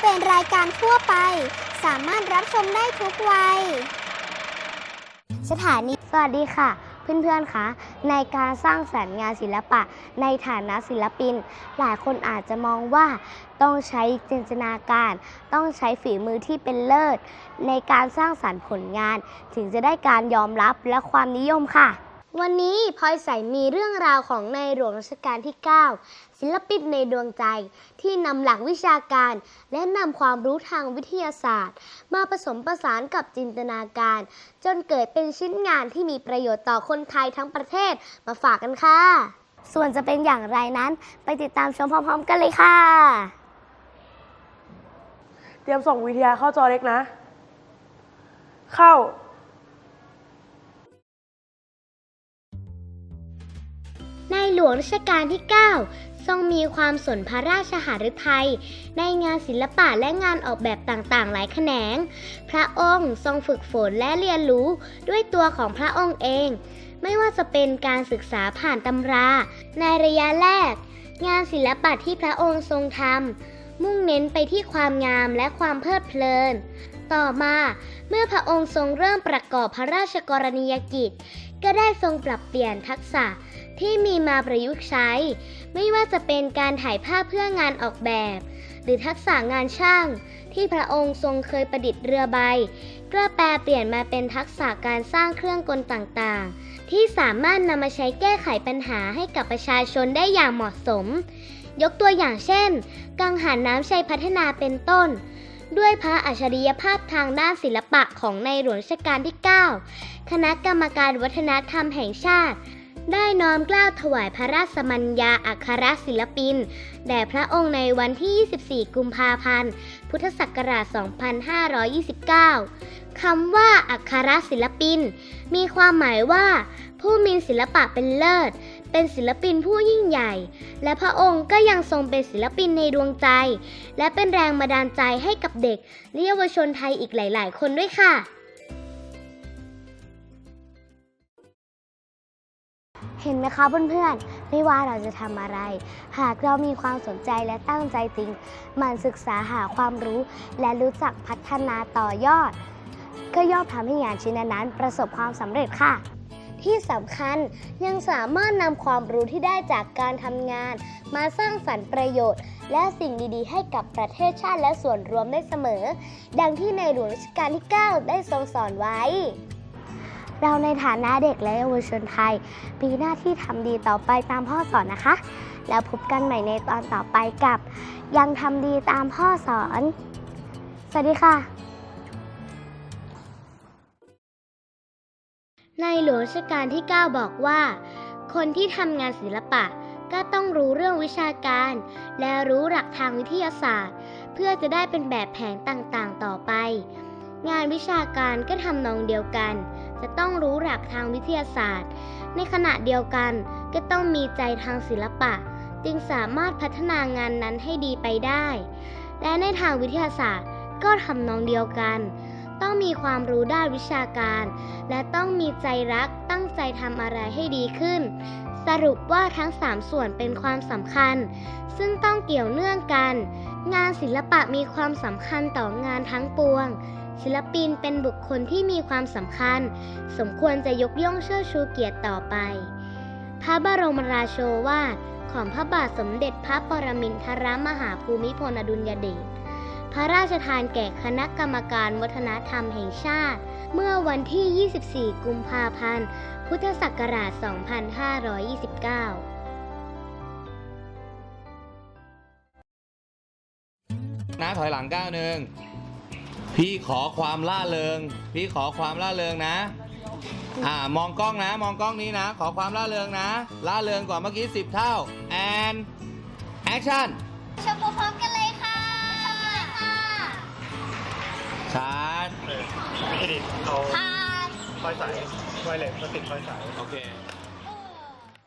เป็นรายการทั่วไป สามารถรับชมได้ทุกวัย สถานี สวัสดีค่ะ เพื่อนๆคะในการสร้างสรรค์งานศิลปะ ในฐานะศิลปิน หลายคนอาจจะมองว่าต้องใช้จินตนาการ ต้องใช้ฝีมือที่เป็นเลิศ ในการสร้างสรรค์ผลงาน ถึงจะได้การยอมรับและความนิยมค่ะ วันนี้พลอยใสมีเรื่องราวของในหลวงรัชกาลที่ 9 ศิลปินในดวงใจที่นำหลักวิชาการ และนำความรู้ทางวิทยาศาสตร์ มาผสมผสานกับจินตนาการ จนเกิดเป็นชิ้นงานที่มีประโยชน์ต่อคนไทยทั้งประเทศมาฝากกันค่ะ ส่วนจะเป็นอย่างไรนั้นไปติดตามชมพร้อม ๆ กันเลยค่ะ เตรียมส่งวิทยาเข้าจอเล็กนะ เข้า หลวงรัชกาลที่ 9 ทรงมีความสนพระราชหฤทัยในงานศิลปะและงานออกแบบต่างๆ หลายแขนง พระองค์ทรงฝึกฝนและเรียนรู้ด้วยตัวของพระองค์เอง ไม่ว่าจะเป็นการศึกษาผ่านตำรา ในระยะแรก งานศิลปะที่พระองค์ทรงทำมุ่งเน้นไปที่ความงามและความเพลิดเพลิน ต่อมาเมื่อพระองค์ทรงเริ่มประกอบพระราชกรณียกิจ ก็ได้ทรงปรับเปลี่ยนทักษะ ที่มีมาประยุกต์ใช้ ไม่ว่าจะเป็นการถ่ายภาพเพื่องานออกแบบ หรือทักษะงานช่าง ที่พระองค์ทรงเคยประดิษฐ์เรือใบก็แปลเปลี่ยนมาเป็นทักษะการสร้างเครื่องกลต่างๆ ที่สามารถนำมาใช้แก้ไขปัญหาให้กับประชาชนได้อย่างเหมาะสม ยกตัวอย่างเช่น กังหันน้ำชัยพัฒนาเป็นต้นด้วยพระอัจฉริยภาพทางด้านศิลปะของในหลวงรัชกาลที่ 9 คณะกรรมการวัฒนธรรมแห่งชาติ ได้น้อมกล้าวถวายพระราชมัญญาอัครศิลปิน แด่พระองค์ในวันที่ 24 กุมภาพันธ์ พุทธศักราช 2529 คำว่าอัครศิลปิน มีความหมายว่า ผู้มีศิลปะเป็นเลิศ เป็นศิลปินผู้ยิ่งใหญ่ และพระองค์ก็ยังทรงเป็นศิลปินในดวงใจ และเป็นแรงบันดาลใจให้กับเด็กและเยาวชนไทยอีกหลาย ๆ คนด้วยค่ะ เห็นไหมคะเพื่อนๆ ไม่ว่าเราจะทำอะไร หากเรามีความสนใจและตั้งใจจริง มันศึกษาหาความรู้ และรู้จักพัฒนาต่อยอด ก็ย่อมทำให้งานชิ้นนั้นประสบความสำเร็จค่ะ ที่สำคัญยังสามารถนำความรู้ที่ได้จากการทำงาน มาสร้างสรรค์ประโยชน์ และสิ่งดีๆ ให้กับประเทศชาติและส่วนรวมได้เสมอ ดังที่ในหลวงรัชกาลที่ 9 ได้ทรงสอนไว้ เราในฐานะเด็กและเยาวชนไทย มีหน้าที่ทำดีต่อไปตามพ่อสอนนะคะ แล้วพบกันใหม่ในตอนต่อไปกับ ยังทำดีตามพ่อสอน สวัสดีค่ะ ในหลวงรัชกาลที่ 9 บอกว่า คนที่ทำงานศิลปะก็ต้องรู้เรื่องวิชาการ และรู้หลักทางวิทยาศาสตร์ เพื่อจะได้เป็นแบบแผนต่างๆ ต่อไป งานวิชาการก็ทำนองเดียวกัน จะต้องรู้หลักทางวิทยาศาสตร์ ในขณะเดียวกันก็ต้องมีใจทางศิลปะ จึงสามารถพัฒนางานนั้นให้ดีไปได้ และในทางวิทยาศาสตร์ก็ทำนองเดียวกัน ต้องมีความรู้ด้านวิชาการ และต้องมีใจรักตั้งใจทำอะไรให้ดีขึ้น สรุปว่าทั้ง 3 ส่วนเป็นความสำคัญ ซึ่งต้องเกี่ยวเนื่องกัน งานศิลปะมีความสำคัญต่องานทั้งปวง ศิลปินเป็นบุคคลที่มีความสำคัญ สมควรจะยกย่องเชิดชูเกียรติต่อไป พระบรมราโชวาทของพระบาทสมเด็จพระปรมินทรมหาภูมิพลอดุลยเดช พระราชทานแก่คณะกรรมการวัฒนธรรมแห่งชาติ เมื่อวันที่ 24 กุมภาพันธ์ พุทธศักราช 2529นะถอยหลังก้าวหนึ่งพี่ขอความล่าเริง พี่ขอความล่าเริงนะ อ่ามองกล้องนะ มองกล้องนี้นะ ขอความล่าเริงนะ ล่าเริงกว่าเมื่อกี้10เท่า and action ชมพร้อมกันเลย ดิเอาผ่านไฟสายไวเลสมาติดไฟสาย โอเค